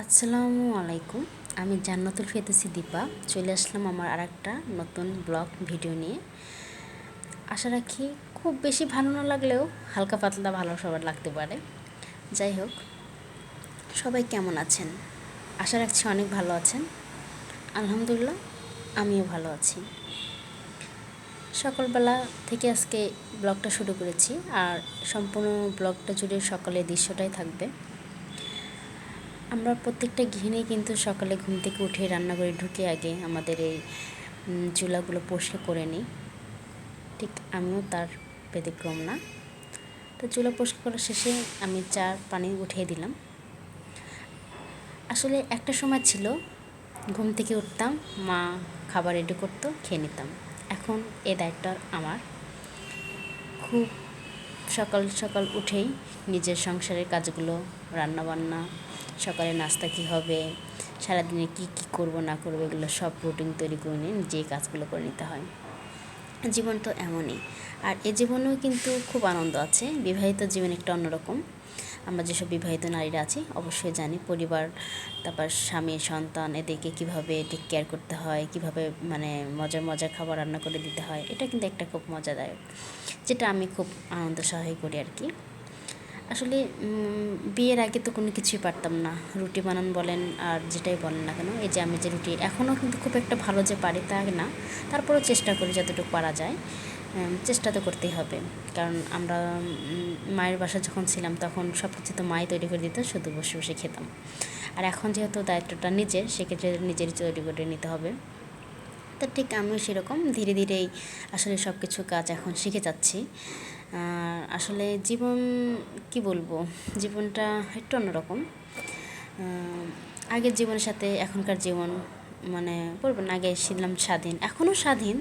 আসসালামু আলাইকুম। আমি জান্নাতুল ফেতেসি দীপা চলে আসলাম আমার আর একটা নতুন ব্লগ ভিডিও নিয়ে। আশা রাখি খুব বেশি ভালো না লাগলেও হালকা পাতলা ভালো সবার লাগতে পারে। যাই হোক, সবাই কেমন আছেন? আশা রাখছি অনেক ভালো আছেন। আলহামদুলিল্লাহ, আমিও ভালো আছি। সকালবেলা থেকে আজকে ব্লগটা শুরু করেছি। আর সম্পূর্ণ ব্লগটা জুড়ে সকালের দৃশ্যটাই থাকবে। আমরা প্রত্যেকটা গৃহিণী কিন্তু সকালে ঘুম থেকে উঠে রান্নাঘরে ঢুকে আগে আমাদের এই চুলাগুলো পরিষ্কার করে নিই। ঠিক আমিও তার ব্যতিক্রম না। তো চুলা পরিষ্কার করার শেষে আমি চা, পানি উঠিয়ে দিলাম। আসলে একটা সময় ছিল, ঘুম থেকে উঠতাম, মা খাবার রেডি করতো, খেয়ে নিতাম। এখন এ দায়িত্ব আমার। খুব সকাল সকাল উঠেই নিজের সংসারের কাজগুলো, রান্নাবান্না সকালে নাস্তা কী হবে, সারাদিনে কী কী করব, না করব, এগুলো সব রুটিন তৈরি করে নিয়ে নিজেই কাজগুলো করে নিতে হয়। জীবন তো এমনই। আর এ জীবনেও কিন্তু খুব আনন্দ আছে, বিবাহিত জীবন একটা অন্যরকম। আমরা যেসব বিবাহিত নারীরা আছি, অবশ্যই জানি পরিবার, তারপর স্বামী, সন্তান, এদেরকে কীভাবে টেক কেয়ার করতে হয়, কীভাবে মানে মজার মজার খাবার রান্না করে দিতে হয়, এটা কিন্তু একটা খুব মজাদায়ক, যেটা আমি খুব আনন্দ সহায় করি আর কি। আসলে বিয়ের আগে তো কোনো কিছুই পারতাম না। রুটি বানান বলেন আর যেটাই বলেন না কেন, এই যে আমি যে রুটি, এখনও কিন্তু খুব একটা ভালো যে পারি তা না। তারপরেও চেষ্টা করি যতটুকু পারা যায়। চেষ্টা তো করতেই হবে। কারণ আমরা মায়ের বাসা যখন ছিলাম তখন সব কিছু তো মাই তৈরি করে দিত, শুধু বসে বসে খেতাম। আর এখন যেহেতু দায়িত্বটা নিজের, সেক্ষেত্রে নিজেরই তৈরি করে নিতে হবে। তা ঠিক আমিও সেরকম ধীরে ধীরেই আসলে সব কিছু কাজ এখন শিখে যাচ্ছি। আসলে জীবন, কি বলব, জীবনটা একটু অন্যরকম। আগের জীবনের সাথে এখনকার জীবন মানে বলবেন আগে ছিলাম স্বাধীন এখনও স্বাধীন,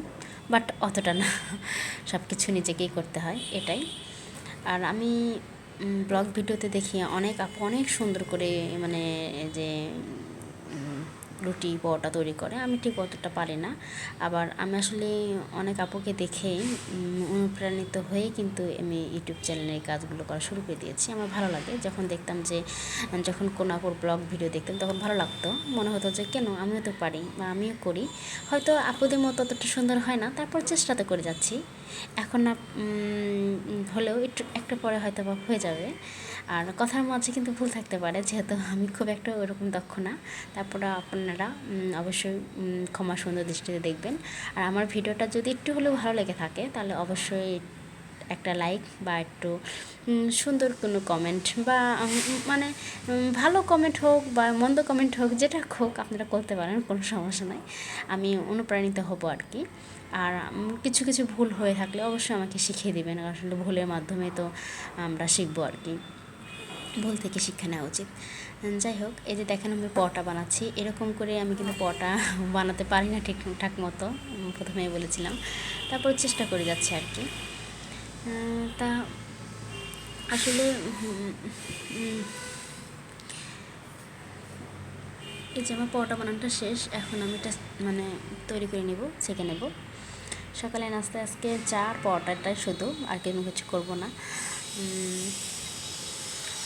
বাট অতটা না। সব কিছু নিজেকেই করতে হয়, এটাই। আর আমি ব্লগ ভিডিওতে দেখি অনেক আপু অনেক সুন্দর করে মানে যে রুটি, পরোটা তৈরি করে, আমি ঠিক অতটা পারি না। আবার আমি আসলে অনেক আপুকে দেখেই অনুপ্রাণিত হয়ে কিন্তু আমি ইউটিউব চ্যানেলের কাজগুলো করা শুরু করে দিয়েছি। আমার ভালো লাগে। যখন দেখতাম যে, যখন কোনো আপুর ব্লগ ভিডিও দেখতাম, তখন ভালো লাগতো। মনে হতো যে, কেন? আমিও তো পারি বা আমিও করি। হয়তো আপুদের মতো অতটা সুন্দর হয় না। তারপর চেষ্টা তো করে যাচ্ছি। এখন না হলেও একটু, একটা পরে হয়তো বা হয়ে যাবে। আর কথার মাঝে কিন্তু ভুল থাকতে পারে, যেহেতু আমি খুব একটা ওরকম দক্ষ না। তারপরে আপনারা অবশ্যই ক্ষমা সুন্দর দৃষ্টিতে দেখবেন। আর আমার ভিডিওটা যদি একটু হলেও ভালো লেগে থাকে, তাহলে অবশ্যই একটা লাইক বা একটু সুন্দর কোনো কমেন্ট বা মানে ভালো কমেন্ট হোক বা মন্দ কমেন্ট হোক, যেটা হোক আপনারা করতে পারেন, কোনো সমস্যা নাই। আমি অনুপ্রাণিত হব আর কি। আর কিছু কিছু ভুল হয়ে থাকলে অবশ্যই আমাকে শিখিয়ে দেবেন। আসলে ভুলের মাধ্যমে তো আমরা শিখব আর কি। ভুল থেকে শিক্ষা নেওয়া উচিত। যাই হোক, এই যে দেখেন আমি পটা বানাচ্ছি। এরকম করে আমি কিন্তু পটা বানাতে পারি না ঠিকঠাক মতো প্রথমে বলেছিলাম। তারপর চেষ্টা করে যাচ্ছে আর কি। তা আসলে এই যে আমার পরোটা বানানোটা শেষ, এখন আমি এটা মানে তৈরি করে নেব, ছেঁকে নেব। সকালে নাস্তায় আজকে চা পরোটাটাই শুধু, আর কোনো কিছু করব না।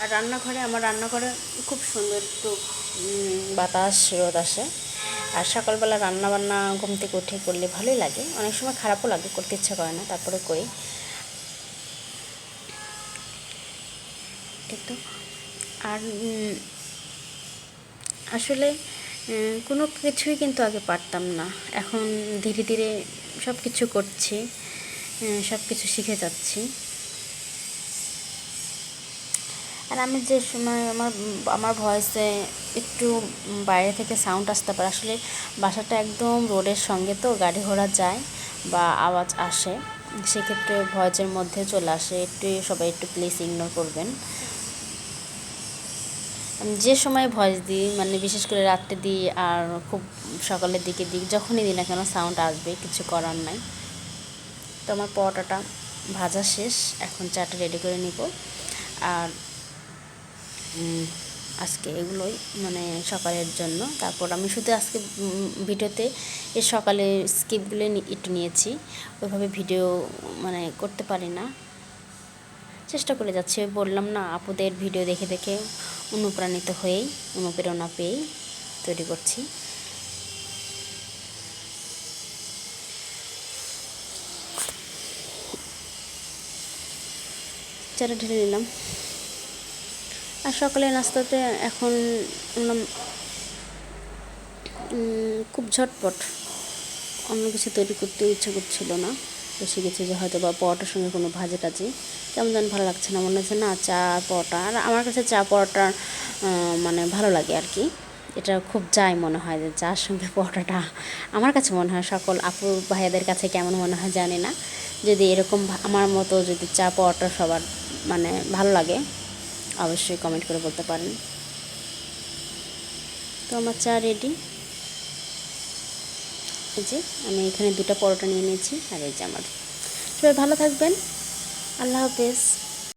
আর রান্নাঘরে, আমার রান্নাঘরে খুব সুন্দর একটু বাতাস, রোদ আসে। আর সকালবেলা রান্না বান্না ঘুম থেকে উঠে করলে ভালোই লাগে। অনেক সময় খারাপও লাগে, করতে ইচ্ছা করে না, তারপরে করি। তো। আর আসলে কোনো কিছুই কিন্তু আগে পারতাম না। এখন ধীরে ধীরে সব কিছু করছি সব কিছু শিখে যাচ্ছি। আর আমি যে সময় আমার আমার ভয়েসে একটু বাইরে থেকে সাউন্ড আসতে পারে, আসলে বাসাটা একদম রোডের সঙ্গে তো গাড়ি ঘোড়া যায় বা আওয়াজ আসে, সেক্ষেত্রে ভয়েসের মধ্যে চলে আসে, একটু সবাই একটু প্লিজ ইগনোর করবেন। যে সময় ভয়েস দিই মানে বিশেষ করে রাত্রে দিই আর খুব সকালের দিকে দিই, যখনই দিই না কেন সাউন্ড আসবে, কিছু করার নাই। তো আমার পরোটাটা ভাজা শেষ, এখন চাটা রেডি করে নিব। আর আজকে এগুলোই মানে সকালের জন্য। তারপর আমি শুধু আজকে ভিডিওতে এর সকালে স্কিপগুলো একটু নিয়েছি। ওইভাবে ভিডিও মানে করতে পারি না। চেষ্টা করে যাচ্ছি। বললাম না, আপুদের ভিডিও দেখে দেখে অনুপ্রাণিত হয়েই, অনুপ্রেরণা পেয়েই তৈরি করছি। চারা ঢেলে নিলাম। আর সকালে নাস্তাতে এখন খুব ঝটপট। অন্য কিছু তৈরি করতে ইচ্ছে করছিল না। বেশি কিছু যে হয়তো বা পরোটার সঙ্গে কোনো ভাজি টাজি। কেমন যেন ভালো লাগছে না, মনে হচ্ছে না চা, পরোটা। আর আমার কাছে চা, পরোটা মানে ভালো লাগে আর কি। এটা খুব যাই মনে হয় যে চার সঙ্গে পরোটাটা। আমার কাছে মনে হয় সকল আপু ভাইয়াদের কাছে কেমন মনে হয় জানি না। যদি এরকম আমার মতো যদি চা, পরোটা সবার মানে ভালো লাগে অবশ্যই কমেন্ট করে বলতে পারেন। তো আমার চা রেডি এই যে আমি এখানে দুটো পরোটা নিয়ে নিয়েছি, আর এই যে আমার। সবাই ভালো থাকবেন। আল্লাহ হাফেজ।